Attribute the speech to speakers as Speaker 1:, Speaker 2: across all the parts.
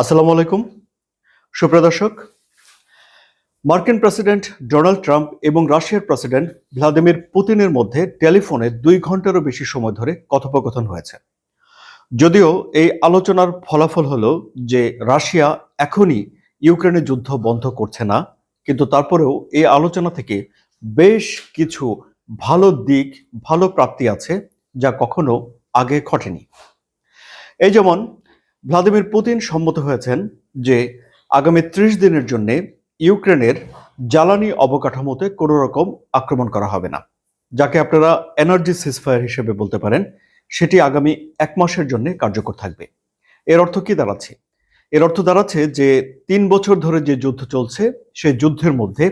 Speaker 1: আসসালামু আলাইকুম। সুপ্রিয় দর্শক, মার্কিন প্রেসিডেন্ট ডোনাল্ড ট্রাম্প এবং রাশিয়ার প্রেসিডেন্ট ভ্লাদিমির পুতিনের মধ্যে টেলিফোনে দুই ঘন্টারও বেশি সময় ধরে কথোপকথন হয়েছে। যদিও এই আলোচনার ফলাফল হলো যে রাশিয়া এখনই ইউক্রেনের যুদ্ধ বন্ধ করছে না, কিন্তু তারপরেও এই আলোচনা থেকে বেশ কিছু ভালো দিক, ভালো প্রাপ্তি আছে যা কখনো আগে ঘটেনি। এই যেমন ভ্লাদিমির পুতিন সম্মত হয়েছেন যে আগামী ত্রিশ দিনের জন্য ইউক্রেনের জ্বালানি অবকাঠামোতে কোনো রকম আক্রমণ করা হবে না। যাকে আপনারা এনার্জি সিসফায়ার হিসেবে বলতে পারেন, সেটি আগামী এক মাসের জন্য কার্যকর থাকবে। এর অর্থ কি দাঁড়াচ্ছে? এর অর্থ দাঁড়াচ্ছে যে তিন বছর ধরে যে যুদ্ধ চলছে, সেই যুদ্ধের মধ্যে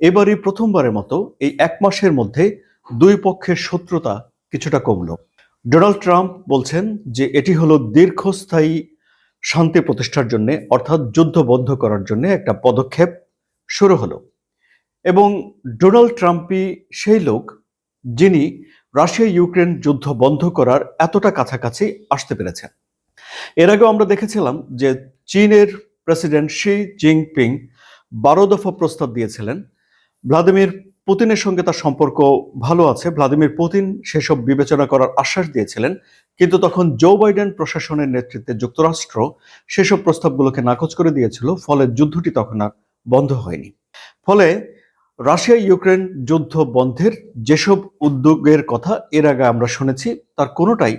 Speaker 1: এবারই প্রথমবারের মতো এই এক মাসের মধ্যে দুই পক্ষের শত্রুতা কিছুটা কমলো। ডোনাল্ড ট্রাম্প বলছেন যে এটি হলো দীর্ঘস্থায়ী শান্তি প্রতিষ্ঠার জন্য, অর্থাৎ যুদ্ধ বন্ধ করার জন্য একটা পদক্ষেপ শুরু হলো। এবং ডোনাল্ড ট্রাম্পই সেই লোক যিনি রাশিয়া ইউক্রেন যুদ্ধ বন্ধ করার এতটা কাছাকাছি আসতে পেরেছেন। এর আগেও আমরা দেখেছিলাম যে চীনের প্রেসিডেন্ট শি জিনপিং বারো দফা প্রস্তাব দিয়েছিলেন, ভ্লাদিমির পুতিনের সঙ্গে তার সম্পর্ক ভালো আছে। ভ্লাদিমির পুতিন সেসব বিবেচনা করার আশ্বাস দিয়েছিলেন, কিন্তু তখন জো বাইডেন প্রশাসনের নেতৃত্বে যুক্তরাষ্ট্র সেসব প্রস্তাবগুলোকে নাকচ করে দিয়েছিল, ফলে যুদ্ধটি তখন আর বন্ধ হয়নি। ফলে রাশিয়া, ইউক্রেন যুদ্ধ বন্ধের যেসব উদ্যোগের কথা এর আগে আমরা শুনেছি, তার কোনোটাই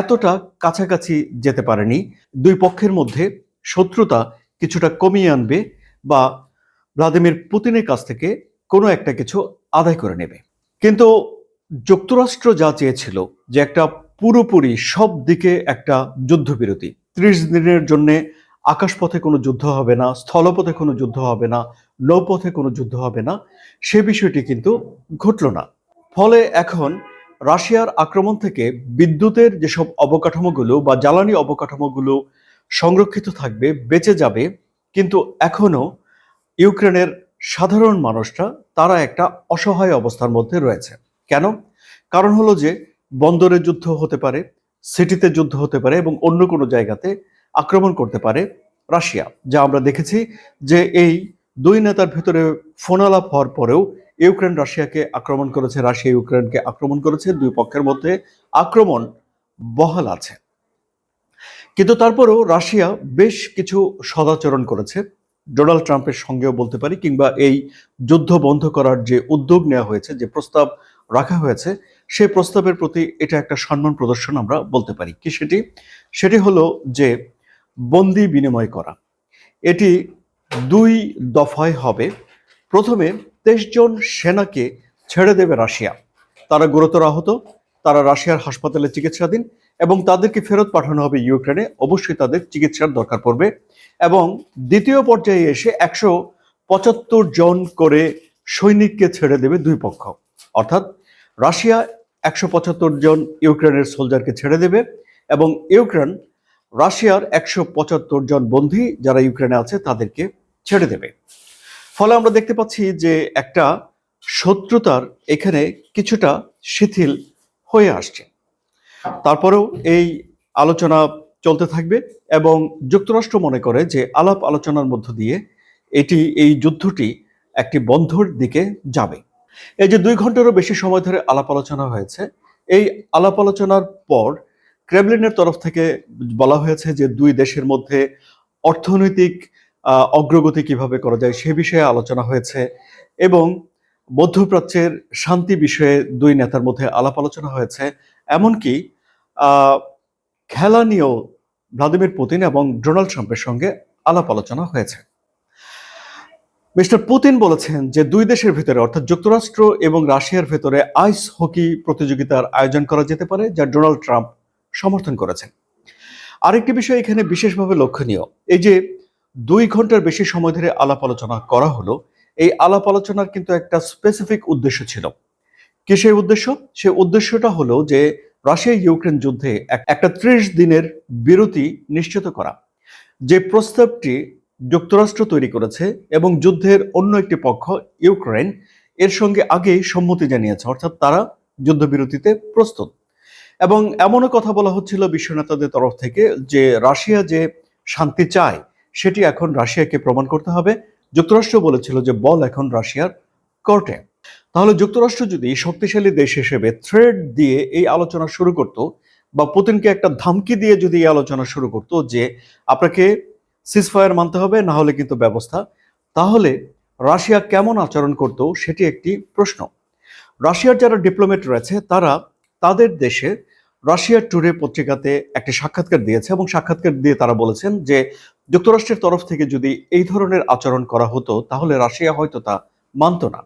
Speaker 1: এতটা কাছাকাছি যেতে পারেনি। দুই পক্ষের মধ্যে শত্রুতা কিছুটা কমিয়ে আনবে বা ভ্লাদিমির পুতিনের কাছ থেকে কোনো একটা কিছু আদায় করে নেবে। কিন্তু যুক্তরাষ্ট্র যা চেয়েছিল যে একটা পুরোপুরি সব দিকে একটা যুদ্ধবিরতি, ত্রিশ দিনের জন্য আকাশপথে কোনো যুদ্ধ হবে না, স্থলপথে কোনো যুদ্ধ হবে না, নৌপথে কোনো যুদ্ধ হবে না, সে বিষয়টি কিন্তু ঘটল না। ফলে এখন রাশিয়ার আক্রমণ থেকে বিদ্যুতের যেসব অবকাঠামোগুলো বা জ্বালানি অবকাঠামোগুলো সংরক্ষিত থাকবে, বেঁচে যাবে, কিন্তু এখনও ইউক্রেনের সাধারণ মানুষরা, তারা একটা অসহায় অবস্থার মধ্যে রয়েছে। কেন? কারণ হলো যে বন্দরে যুদ্ধ হতে পারে, সিটিতে যুদ্ধ হতে পারে এবং অন্য কোনো জায়গাতে আক্রমণ করতে পারে রাশিয়া। যা আমরা দেখেছি যে, এই দুই নেতার ভেতরে ফোনালাপ হওয়ার পরেও ইউক্রেন রাশিয়াকে আক্রমণ করেছে, রাশিয়া ইউক্রেনকে আক্রমণ করেছে, দুই পক্ষের মধ্যে আক্রমণ বহাল আছে। কিন্তু তারপরেও রাশিয়া বেশ কিছু সদাচরণ করেছে। ডোনাল্ড ট্রাম্পের সঙ্গেও বলতে পারি, কিংবা এই যুদ্ধ বন্ধ করার যে উদ্যোগ নেওয়া হয়েছে, যে প্রস্তাব রাখা হয়েছে, সেই প্রস্তাবের প্রতি এটা একটা সম্মান প্রদর্শন আমরা বলতে পারি। কি সেটি? সেটি হলো যে বন্দি বিনিময় করা। এটি দুই দফায় হবে। প্রথমে তেইশ জন সেনাকে ছেড়ে দেবে রাশিয়া। তারা গুরুতর আহত, তারা রাশিয়ার হাসপাতালে চিকিৎসাধীন এবং তাদেরকে ফেরত পাঠানো হবে ইউক্রেনে, অবশ্যই তাদের চিকিৎসার দরকার পড়বে। এবং দ্বিতীয় পর্যায়ে এসে একশো পঁচাত্তর জন করে সৈনিককে ছেড়ে দেবে দুই পক্ষ। অর্থাৎ রাশিয়া একশো পঁচাত্তর জন ইউক্রেনের সোলজারকে ছেড়ে দেবে এবং ইউক্রেন, রাশিয়ার একশো পঁচাত্তর জন বন্দী যারা ইউক্রেনে আছে তাদেরকে ছেড়ে দেবে। ফলে আমরা দেখতে পাচ্ছি যে একটা শত্রুতার এখানে কিছুটা শিথিল হয়ে আসছে। তারপরেও এই আলোচনা চলতে থাকবে এবং যুক্তরাষ্ট্র মনে করে যে আলাপ আলোচনার মধ্য দিয়ে এটি, এই যুদ্ধটি একটি বন্ধর দিকে যাবে। এই যে দুই ঘন্টারও বেশি সময় ধরে আলাপ আলোচনা হয়েছে, এই আলাপ আলোচনার পর ক্রেমলিনের তরফ থেকে বলা হয়েছে যে দুই দেশের মধ্যে অর্থনৈতিক অগ্রগতি কীভাবে করা যায় সে বিষয়ে আলোচনা হয়েছে এবং মধ্যপ্রাচ্যের শান্তি বিষয়ে দুই নেতার মধ্যে আলাপ আলোচনা হয়েছে। এমনকি খেলা নিয়েও ভ্লাদিমির পুতিন এবং ডোনাল্ড ট্রাম্পের সঙ্গে আলাপ আলোচনা হয়েছে। মিস্টার পুতিন বলেছেন যে দুই দেশের ভিতরে, অর্থাৎ যুক্তরাষ্ট্র এবং রাশিয়ার ভেতরে আইস হকি প্রতিযোগিতার আয়োজন করা যেতে পারে, যা ডোনাল্ড ট্রাম্প সমর্থন করেছেন। আরেকটি বিষয় এখানে বিশেষভাবে লক্ষণীয়, এই যে দুই ঘণ্টার বেশি সময় ধরে আলাপ আলোচনা করা হলো এই আলাপ আলোচনার কিন্তু একটা স্পেসিফিক উদ্দেশ্য ছিল। কি সেই উদ্দেশ্য? সে উদ্দেশ্যটা হলো যে রাশিয়া ইউক্রেন যুদ্ধে একটা ত্রিশ দিনের বিরতি নিশ্চিত করা। যে প্রস্তাবটি যুক্তরাষ্ট্র তৈরি করেছে এবং যুদ্ধের অন্য একটি পক্ষ, ইউক্রেন, এর সঙ্গে আগেই সম্মতি জানিয়েছে, অর্থাৎ তারা যুদ্ধবিরতিতে প্রস্তুত। এবং এমনও কথা বলা হচ্ছিল বিশ্ব নেতাদের তরফ থেকে যে রাশিয়া যে শান্তি চায়, সেটি এখন রাশিয়াকে প্রমাণ করতে হবে। যুক্তরাষ্ট্র বলেছিল যে বল এখন রাশিয়ার কোর্টে। তাহলে যুক্তরাষ্ট্র যদি শক্তিশালী দেশ হিসেবে থ্রেড দিয়ে এই আলোচনা শুরু করত বা পুতিনকে একটা ধমকি দিয়ে যদি এই আলোচনা শুরু করত যে আপনাকে সিজফায়ার মানতে হবে, না হলে কিন্তু ব্যবস্থা, তাহলে রাশিয়া কেমন আচরণ করত সেটি একটি প্রশ্ন। রাশিয়ার যারা ডিপ্লোমেট রয়েছে, তারা তাদের দেশে রাশিয়া টুডে পত্রিকাতে একটি সাক্ষাৎকার দিয়েছে এবং সাক্ষাৎকার দিয়ে তারা বলেছেন যে যুক্তরাষ্ট্রের তরফ থেকে যদি এই ধরনের আচরণ করা হতো, তাহলে রাশিয়া হয়তো তা মানত না।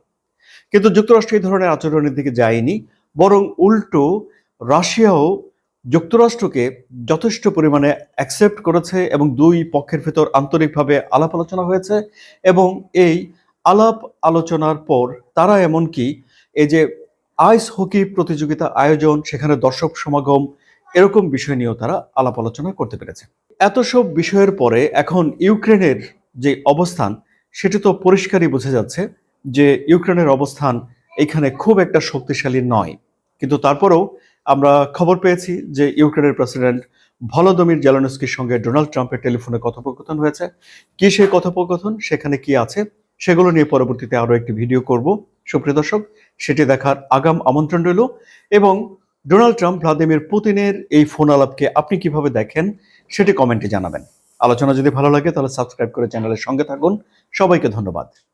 Speaker 1: কিন্তু যুক্তরাষ্ট্র এই ধরনের আচরণের দিকে যায়নি, বরং উল্টো রাশিয়াও যুক্তরাষ্ট্রকে যথেষ্ট পরিমাণে অ্যাকসেপ্ট করেছে এবং দুই পক্ষের ভেতর আন্তরিকভাবে আলাপ আলোচনা হয়েছে এবং এই আলাপ আলোচনার পর তারা এমনকি এই যে আইস হকি প্রতিযোগিতা আয়োজন, সেখানে দর্শক সমাগম এরকম বিষয় নিয়েও তারা আলাপ আলোচনা করতে পেরেছে। এত সব বিষয়ের পরে এখন ইউক্রেনের যে অবস্থান, সেটি তো পরিষ্কারই বোঝা যাচ্ছে যে ইউক্রেনের অবস্থান এখানে খুব একটা শক্তিশালী নয়। কিন্তু তারপরেও আমরা খবর পেয়েছি যে ইউক্রেনের প্রেসিডেন্ট ভলোদমির জেলনস্কির সঙ্গে ডোনাল্ড ট্রাম্পের টেলিফোনে কথোপকথন হয়েছে। কি সেই কথোপকথন? সেখানে কি আছে? সেগুলো নিয়ে পরবর্তীতে আরও একটি ভিডিও করব। সুপ্রিয় দর্শক, সেটি দেখার আগাম আমন্ত্রণ রইল এবং ডোনাল্ড ট্রাম্প, ভ্লাদিমির পুতিনের এই ফোন আলাপকে আপনি কীভাবে দেখেন সেটি কমেন্টে জানাবেন। আলোচনা যদি ভালো লাগে তাহলে সাবস্ক্রাইব করে চ্যানেলের সঙ্গে থাকুন। সবাইকে ধন্যবাদ।